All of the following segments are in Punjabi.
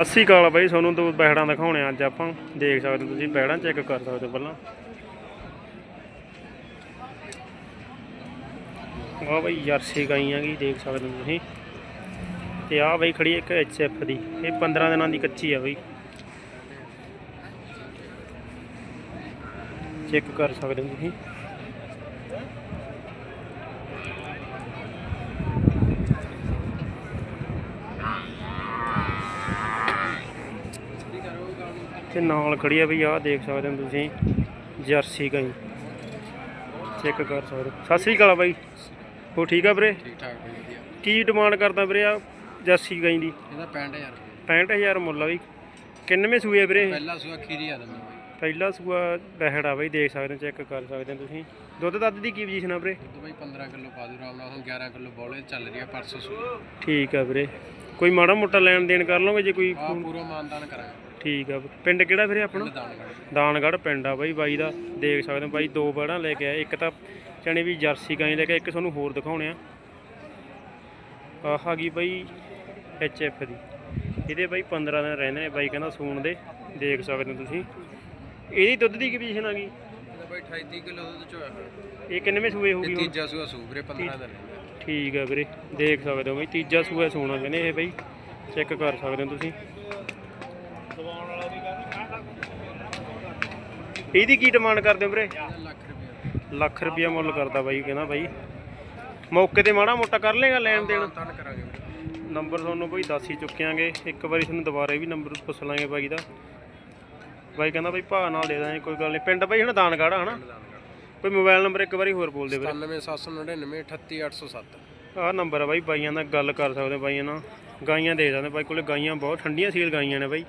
ਅੱਸੀ ਕਾਲ ਬਾਈ, ਤੁਹਾਨੂੰ ਦੋ ਬੈੜਾਂ ਦਿਖਾਉਣੇ ਅੱਜ ਆਪਾਂ। ਦੇਖ ਸਕਦੇ ਤੁਸੀਂ, ਬੈੜਾਂ ਚੈੱਕ ਕਰ ਸਕਦੇ ਹੋ ਪਹਿਲਾਂ। ਆ ਬਾਈ ਜਰਸੀ ਗਾਈਆਂ ਕੀ, ਦੇਖ ਸਕਦੇ ਹੋ ਤੁਸੀਂ। ਤੇ ਆ ਬਾਈ ਖੜੀ ਇੱਕ ਐਚ ਐਫ ਦੀ, ਇਹ 15 ਦਿਨਾਂ ਦੀ ਕੱਚੀ ਆ ਬਾਈ। ਚੈੱਕ ਕਰ ਸਕਦੇ ਹੋ ਤੁਸੀਂ। ਤੇ ਨਾਲ ਖੜੀ ਆ ਬਈ ਆਹ ਦੇਖ ਸਕਦੇ ਹੋ ਤੁਸੀਂ ਜਰਸੀ ਗਾਈ ਚੈੱਕ ਕਰ ਸਕਦੇ। ਸਤਿ ਸ੍ਰੀ ਅਕਾਲ ਬਾਈ। ਹੋ ਠੀਕ ਆ ਵੀਰੇ? ਠੀਕ ਠਾਕ ਵਧੀਆ। ਕੀ ਡਿਮਾਂਡ ਕਰਦਾ ਵੀਰੇ ਆ ਜਰਸੀ ਗਾਈ ਦੀ? ਇਹਦਾ 65000 ਰੁਪਏ। 65000 ਮੁੱਲ ਆ ਬਈ। ਕਿੰਨਵੇਂ ਸੂਏ ਵੀਰੇ ਪਹਿਲਾ ਸੂਆ ਖੀਰੀ ਆ ਦਿੰਦਾ ਬਈ। ਪਹਿਲਾ ਸੂਆ ਬਹਿੜ ਆ ਬਈ ਦੇਖ ਸਕਦੇ ਹੋ ਚੈੱਕ ਕਰ ਸਕਦੇ ਹੋ ਤੁਸੀਂ। ਦੁੱਧ ਦੱਧ ਦੀ ਕੀ ਪੋਜੀਸ਼ਨ ਆ ਵੀਰੇ? ਦੁੱਧ ਬਈ 15 ਕਿਲੋ ਪਾ ਦੂ ਆਰਾਮ ਨਾਲ ਹੁਣ 11 ਕਿਲੋ ਬੋਲੇ ਚੱਲ ਰਹੀ ਆ ਪਰਸੋਂ ਸੂਆ। ਠੀਕ ਆ ਵੀਰੇ। ਕੋਈ ਮਾੜਾ ਮੋਟਾ ਲੈਣ ਦੇਣ ਕਰ ਲਓਗੇ ਜੇ ਕੋਈ ਆ ਪੂਰਾ ਮਾਨਦਾਨ ਕਰਾਂਗੇ। ਠੀਕ ਆ ਪਿੰਡ ਕਿਹੜਾ ਵੀਰੇ ਆਪਣਾ? ਦਾਨਗੜ੍ਹ। ਪਿੰਡ ਆ ਬਾਈ ਬਾਈ ਦਾ ਦੇਖ ਸਕਦੇ ਹੋ ਬਾਈ ਦੋ ਬੜਾਂ ਲੈ ਕੇ ਆਏ ਇੱਕ ਤਾਂ ਜਾਣੀ ਵੀ ਜਰਸੀ ਗਾਂ ਲੈ ਕੇ ਆਏ, ਇੱਕ ਤੁਹਾਨੂੰ ਹੋਰ ਦਿਖਾਉਣੇ ਆ। ਆਹ ਆ ਗਈ ਬਾਈ ਐਚ ਐਫ ਦੀ। ਇਹਦੇ ਬਾਈ 15 ਦਿਨ ਰਹਿੰਦੇ ਨੇ ਬਾਈ ਕਹਿੰਦਾ ਸੂਣ ਦੇ ਦੇਖ ਸਕਦੇ ਹੋ ਤੁਸੀਂ। ਇਹਦੀ ਦੁੱਧ ਦੀ ਕੀ ਪੋਜੀਸ਼ਨ ਆ ਗਈ। ਇਹਦਾ ਬਈ 28 30 ਕਿਲੋ ਦੁੱਧ ਚੋਇਆ ਹੋਇਆ। ਇਹ ਕਿੰਨਵੇਂ ਸੂਏ ਹੋ ਗਈ ਹੁਣ? ਤੀਜਾ ਸੂਆ ਸੂ ਵੀਰੇ 15 ਦਿਨ ਠੀਕ ਆ ਵੀਰੇ, ਦੇਖ ਸਕਦੇ ਹੋ ਬਾਈ, ਤੀਜਾ ਸੂਆ ਸੂਣਾ ਕਹਿੰਦੇ ਇਹ ਬਾਈ ਚੈੱਕ ਕਰ ਸਕਦੇ ਹੋ ਤੁਸੀਂ। ਇਹਦੀ ਕੀ ਡਿਮਾਂਡ ਕਰਦੇ ਹੋ ਵੀਰੇ? ਲੱਖ ਰੁਪਏ ਰੁਪਿਆ ਮੁੱਲ ਕਰਦਾ ਬਾਈ, ਕਹਿੰਦਾ ਬਾਈ। ਮੌਕੇ ਤੇ ਮਾੜਾ ਮੋਟਾ ਕਰ ਲੇਗਾ ਲੈਣ ਦੇਣ? ਕਰਾਂਗੇ ਨੰਬਰ ਤੁਹਾਨੂੰ ਬਾਈ ਦੱਸ ਹੀ ਚੁੱਕਿਆਂਗੇ ਇੱਕ ਵਾਰੀ ਤੁਹਾਨੂੰ ਦੁਬਾਰਾ ਵੀ ਨੰਬਰ ਪੁੱਛ ਲਾਂਗੇ ਬਾਈ ਦਾ। ਬਾਈ ਕਹਿੰਦਾ ਬਾਈ ਭਾਅ ਨਾਲ ਦੇ ਦਾਂਗੇ, ਕੋਈ ਗੱਲ ਨਹੀਂ। ਪਿੰਡ ਬਾਈ ਹਣਾ ਦਾਨਗੜ੍ਹ ਹਨਾ? ਦਾਨਗੜ੍ਹ ਕੋਈ ਮੋਬਾਈਲ ਨੰਬਰ ਇੱਕ ਵਾਰੀ ਹੋਰ ਬੋਲ ਦੇ ਵੀਰੇ। 97799 38807 ਆਹ ਨੰਬਰ ਆ ਬਾਈ ਬਾਈਆਂ ਦਾ ਗੱਲ ਕਰ ਸਕਦੇ ਬਾਈਆਂ ਨਾਲ। ਗਾਈਆਂ ਦੇ ਜਾਂਦੇ ਬਾਈ ਕੋਲੇ ਗਾਈਆਂ ਬਹੁਤ ਠੰਡੀਆਂ ਸੀਲ ਗਾਈਆਂ ਨੇ ਬਾਈ।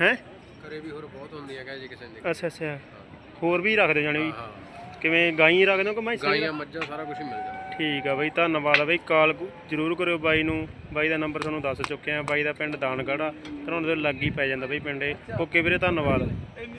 ਹੈ? ਕਰੇ ਵੀ ਹੋਰ ਬਹੁਤ ਹੁੰਦੀ ਹੈਗਾ ਜੀ ਕਿਸੇ ਦੇ। ਅੱਛਾ ਅੱਛਾ। ਹੋਰ ਵੀ ਰੱਖਦੇ ਜਾਣੇ ਵੀ। ਕਿਵੇਂ ਗਾਈ ਰੱਖਦੇ ਹੋ ਕਿ ਮੈਂ ਗਾਈਆਂ ਮੱਝਾਂ ਸਾਰਾ ਕੁਝ ਹੀ ਮਿਲ ਜਾਂਦਾ। ਠੀਕ ਆ ਬਾਈ ਧੰਨਵਾਦ ਆ ਬਾਈ। ਕਾਲ ਜ਼ਰੂਰ ਕਰਿਓ ਬਾਈ ਨੂੰ। ਬਾਈ ਦਾ ਨੰਬਰ ਤੁਹਾਨੂੰ ਦੱਸ ਚੁੱਕੇ ਆ ਬਾਈ ਦਾ ਪਿੰਡ ਦਾਨਗੜ੍ਹ। ਆ ਤੁਹਾਨੂੰ ਲੱਗ ਹੀ ਪੈ ਜਾਂਦਾ ਬਾਈ ਪਿੰਡੇ। ਓਕੇ ਵੀਰੇ ਧੰਨਵਾਦ।